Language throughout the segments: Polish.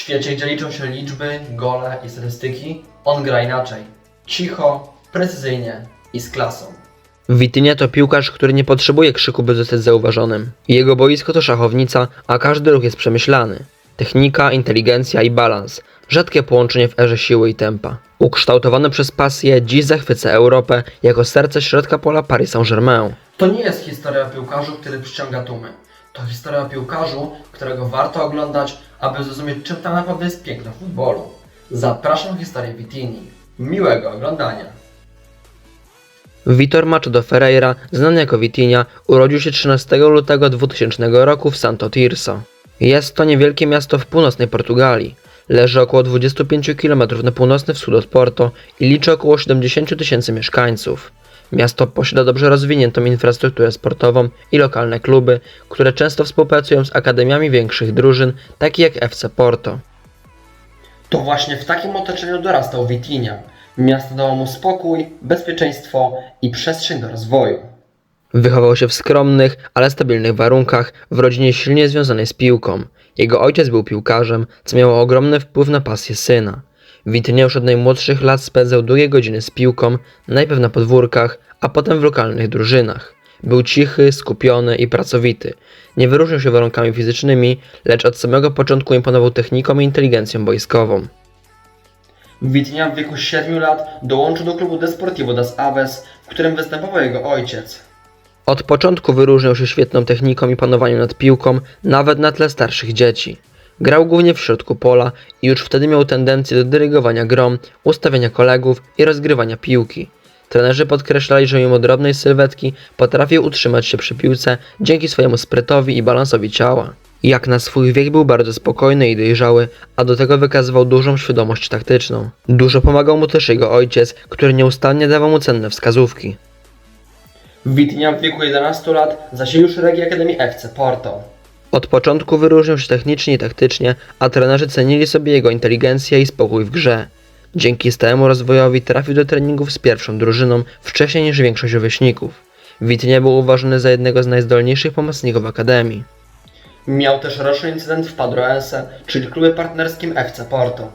świecie, gdzie liczą się liczby, gole i statystyki, on gra inaczej. Cicho, precyzyjnie i z klasą. Witynia to piłkarz, który nie potrzebuje krzyku, by zostać zauważonym. Jego boisko to szachownica, a każdy ruch jest przemyślany. Technika, inteligencja i balans. Rzadkie połączenie w erze siły i tempa. Ukształtowany przez pasję, dziś zachwyca Europę jako serce środka pola Paris Saint-Germain. To nie jest historia piłkarzu, który przyciąga tłumy. To historia piłkarzu, którego warto oglądać, aby zrozumieć, czym tak naprawdę jest piękno futbolu. Zapraszam na historię Vitini. Miłego oglądania. Vitor Machado Ferreira, znany jako Vitinha, urodził się 13 lutego 2000 roku w Santo Tirso. Jest to niewielkie miasto w północnej Portugalii. Leży około 25 km na północny wschód od Porto i liczy około 70 tysięcy mieszkańców. Miasto posiada dobrze rozwiniętą infrastrukturę sportową i lokalne kluby, które często współpracują z akademiami większych drużyn, takich jak FC Porto. To właśnie w takim otoczeniu dorastał Vitinha. Miasto dało mu spokój, bezpieczeństwo i przestrzeń do rozwoju. Wychował się w skromnych, ale stabilnych warunkach, w rodzinie silnie związanej z piłką. Jego ojciec był piłkarzem, co miało ogromny wpływ na pasję syna. Witynia już od najmłodszych lat spędzał długie godziny z piłką, najpierw na podwórkach, a potem w lokalnych drużynach. Był cichy, skupiony i pracowity. Nie wyróżniał się warunkami fizycznymi, lecz od samego początku imponował techniką i inteligencją boiskową. Vitinha w wieku 7 lat dołączył do klubu Desportivo das Aves, w którym występował jego ojciec. Od początku wyróżniał się świetną techniką i panowaniem nad piłką, nawet na tle starszych dzieci. Grał głównie w środku pola i już wtedy miał tendencję do dyrygowania grom, ustawiania kolegów i rozgrywania piłki. Trenerzy podkreślali, że mimo drobnej sylwetki potrafił utrzymać się przy piłce dzięki swojemu sprytowi i balansowi ciała. Jak na swój wiek był bardzo spokojny i dojrzały, a do tego wykazywał dużą świadomość taktyczną. Dużo pomagał mu też jego ojciec, który nieustannie dawał mu cenne wskazówki. Vitinha w wieku 11 lat zasilił szeregi Akademii FC Porto. Od początku wyróżniał się technicznie i taktycznie, a trenerzy cenili sobie jego inteligencję i spokój w grze. Dzięki stałemu rozwojowi trafił do treningów z pierwszą drużyną wcześniej niż większość rówieśników. Witnie był uważany za jednego z najzdolniejszych pomocników Akademii. Miał też roczny incydent w Padroense, czyli klubie partnerskim FC Porto.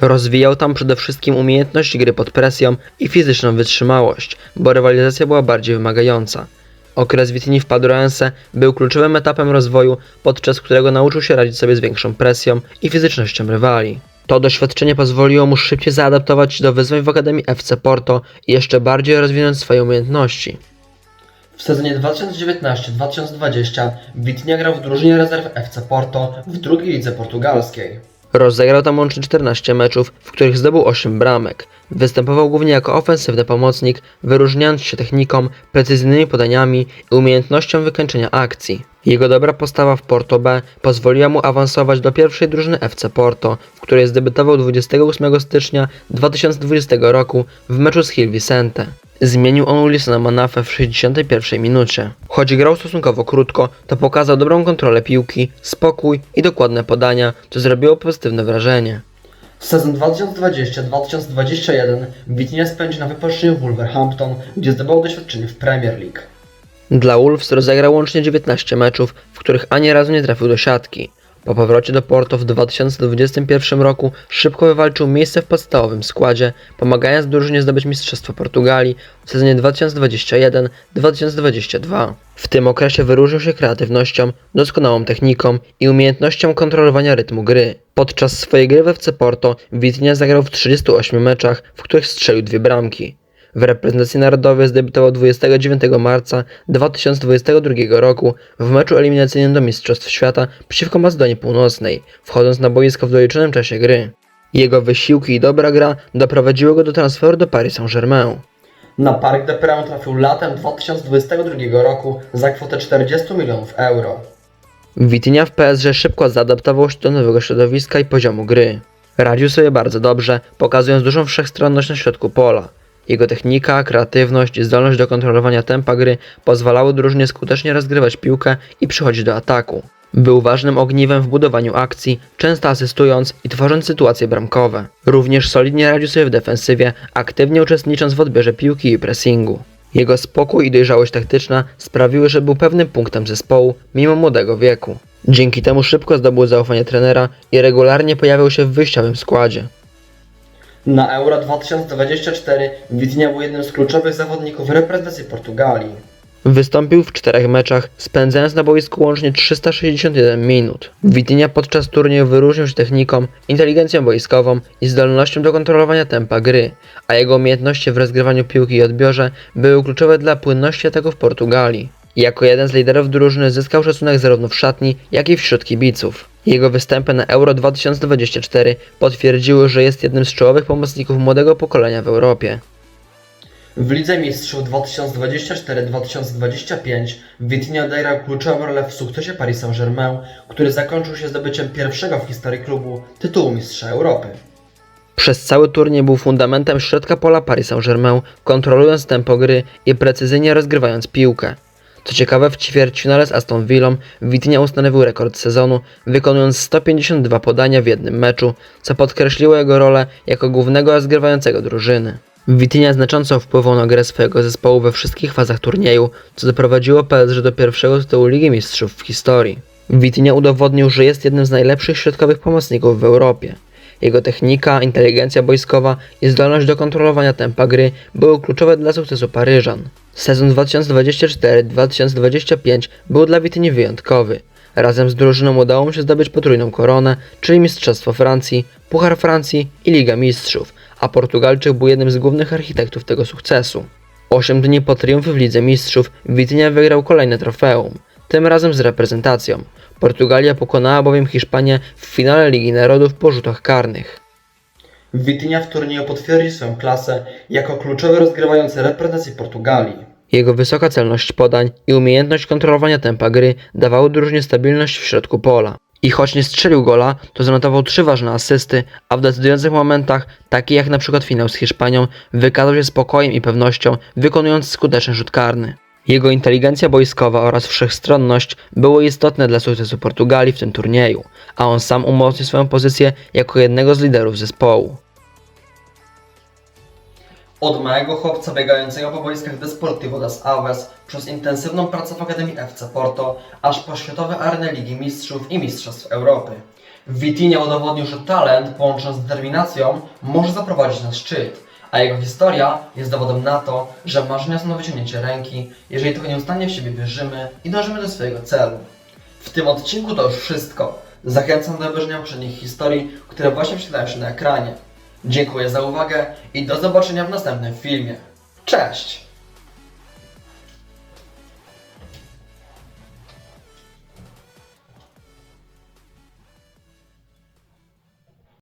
Rozwijał tam przede wszystkim umiejętność gry pod presją i fizyczną wytrzymałość, bo rywalizacja była bardziej wymagająca. Okres Witini w Padroense był kluczowym etapem rozwoju, podczas którego nauczył się radzić sobie z większą presją i fizycznością rywali. To doświadczenie pozwoliło mu szybciej zaadaptować się do wyzwań w Akademii FC Porto i jeszcze bardziej rozwinąć swoje umiejętności. W sezonie 2019-2020 Vitinha grał w drużynie rezerw FC Porto w drugiej lidze portugalskiej. Rozegrał tam łącznie 14 meczów, w których zdobył 8 bramek. Występował głównie jako ofensywny pomocnik, wyróżniając się techniką, precyzyjnymi podaniami i umiejętnością wykończenia akcji. Jego dobra postawa w Porto B pozwoliła mu awansować do pierwszej drużyny FC Porto, w której zdebiutował 28 stycznia 2020 roku w meczu z Hill Vicente. Zmienił on Ulisona Manafę w 61 minucie. Choć grał stosunkowo krótko, to pokazał dobrą kontrolę piłki, spokój i dokładne podania, co zrobiło pozytywne wrażenie. Sezon 2020-2021 Vitinha spędził na wypożyczeniu w Wolverhampton, gdzie zdobył doświadczenie w Premier League. Dla Wolves rozegrał łącznie 19 meczów, w których ani razu nie trafił do siatki. Po powrocie do Porto w 2021 roku szybko wywalczył miejsce w podstawowym składzie, pomagając drużynie zdobyć Mistrzostwo Portugalii w sezonie 2021-2022. W tym okresie wyróżnił się kreatywnością, doskonałą techniką i umiejętnością kontrolowania rytmu gry. Podczas swojej gry w FC Porto Vitinha zagrał w 38 meczach, w których strzelił dwie bramki. W reprezentacji narodowej zdebiutował 29 marca 2022 roku w meczu eliminacyjnym do Mistrzostw Świata przeciwko Macedonii Północnej, wchodząc na boisko w doliczonym czasie gry. Jego wysiłki i dobra gra doprowadziły go do transferu do Paris Saint-Germain. Na Parc des Princes trafił latem 2022 roku za kwotę 40 milionów euro. Vitinha w PSG szybko zaadaptował się do nowego środowiska i poziomu gry. Radził sobie bardzo dobrze, pokazując dużą wszechstronność na środku pola. Jego technika, kreatywność i zdolność do kontrolowania tempa gry pozwalały drużynie skutecznie rozgrywać piłkę i przychodzić do ataku. Był ważnym ogniwem w budowaniu akcji, często asystując i tworząc sytuacje bramkowe. Również solidnie radził sobie w defensywie, aktywnie uczestnicząc w odbierze piłki i pressingu. Jego spokój i dojrzałość taktyczna sprawiły, że był pewnym punktem zespołu mimo młodego wieku. Dzięki temu szybko zdobył zaufanie trenera i regularnie pojawiał się w wyjściowym składzie. Na Euro 2024 Vitinha był jednym z kluczowych zawodników reprezentacji Portugalii. Wystąpił w czterech meczach, spędzając na boisku łącznie 361 minut. Vitinha podczas turnieju wyróżnił się techniką, inteligencją boiskową i zdolnością do kontrolowania tempa gry, a jego umiejętności w rozgrywaniu piłki i odbiorze były kluczowe dla płynności ataku w Portugalii. Jako jeden z liderów drużyny zyskał szacunek zarówno w szatni, jak i wśród kibiców. Jego występy na Euro 2024 potwierdziły, że jest jednym z czołowych pomocników młodego pokolenia w Europie. W Lidze Mistrzów 2024-2025 Vitinha odegrał kluczową rolę w sukcesie Paris Saint-Germain, który zakończył się zdobyciem pierwszego w historii klubu tytułu Mistrza Europy. Przez cały turniej był fundamentem środka pola Paris Saint-Germain, kontrolując tempo gry i precyzyjnie rozgrywając piłkę. Co ciekawe, w ćwierćfinale z Aston Villą Vitinha ustanowił rekord sezonu, wykonując 152 podania w jednym meczu, co podkreśliło jego rolę jako głównego rozgrywającego drużyny. Vitinha znacząco wpływał na grę swojego zespołu we wszystkich fazach turnieju, co doprowadziło PSG do pierwszego tytułu Ligi Mistrzów w historii. Vitinha udowodnił, że jest jednym z najlepszych środkowych pomocników w Europie. Jego technika, inteligencja boiskowa i zdolność do kontrolowania tempa gry były kluczowe dla sukcesu Paryżan. Sezon 2024-2025 był dla Vitinhy wyjątkowy. Razem z drużyną udało mu się zdobyć potrójną koronę, czyli Mistrzostwo Francji, Puchar Francji i Liga Mistrzów, a Portugalczyk był jednym z głównych architektów tego sukcesu. Osiem dni po triumfie w Lidze Mistrzów Vitinha wygrał kolejne trofeum, tym razem z reprezentacją. Portugalia pokonała bowiem Hiszpanię w finale Ligi Narodów po rzutach karnych. Vitinha w turnieju potwierdził swoją klasę jako kluczowy rozgrywający reprezentacji Portugalii. Jego wysoka celność podań i umiejętność kontrolowania tempa gry dawały drużynie stabilność w środku pola. I choć nie strzelił gola, to zanotował trzy ważne asysty, a w decydujących momentach, takich jak na przykład finał z Hiszpanią, wykazał się spokojem i pewnością, wykonując skuteczny rzut karny. Jego inteligencja boiskowa oraz wszechstronność były istotne dla sukcesu Portugalii w tym turnieju, a on sam umocnił swoją pozycję jako jednego z liderów zespołu. Od małego chłopca biegającego po boiskach Desportivo das Aves, przez intensywną pracę w Akademii FC Porto, aż po światowe areny Ligi Mistrzów i Mistrzostw Europy. Vitinha udowodnił, że talent połączony z determinacją może zaprowadzić na szczyt, a jego historia jest dowodem na to, że marzenia są na wyciągnięcie ręki, jeżeli tylko nieustannie w siebie wierzymy i dążymy do swojego celu. W tym odcinku to już wszystko. Zachęcam do obejrzenia poprzednich historii, które właśnie przeczytają się na ekranie. Dziękuję za uwagę i do zobaczenia w następnym filmie. Cześć!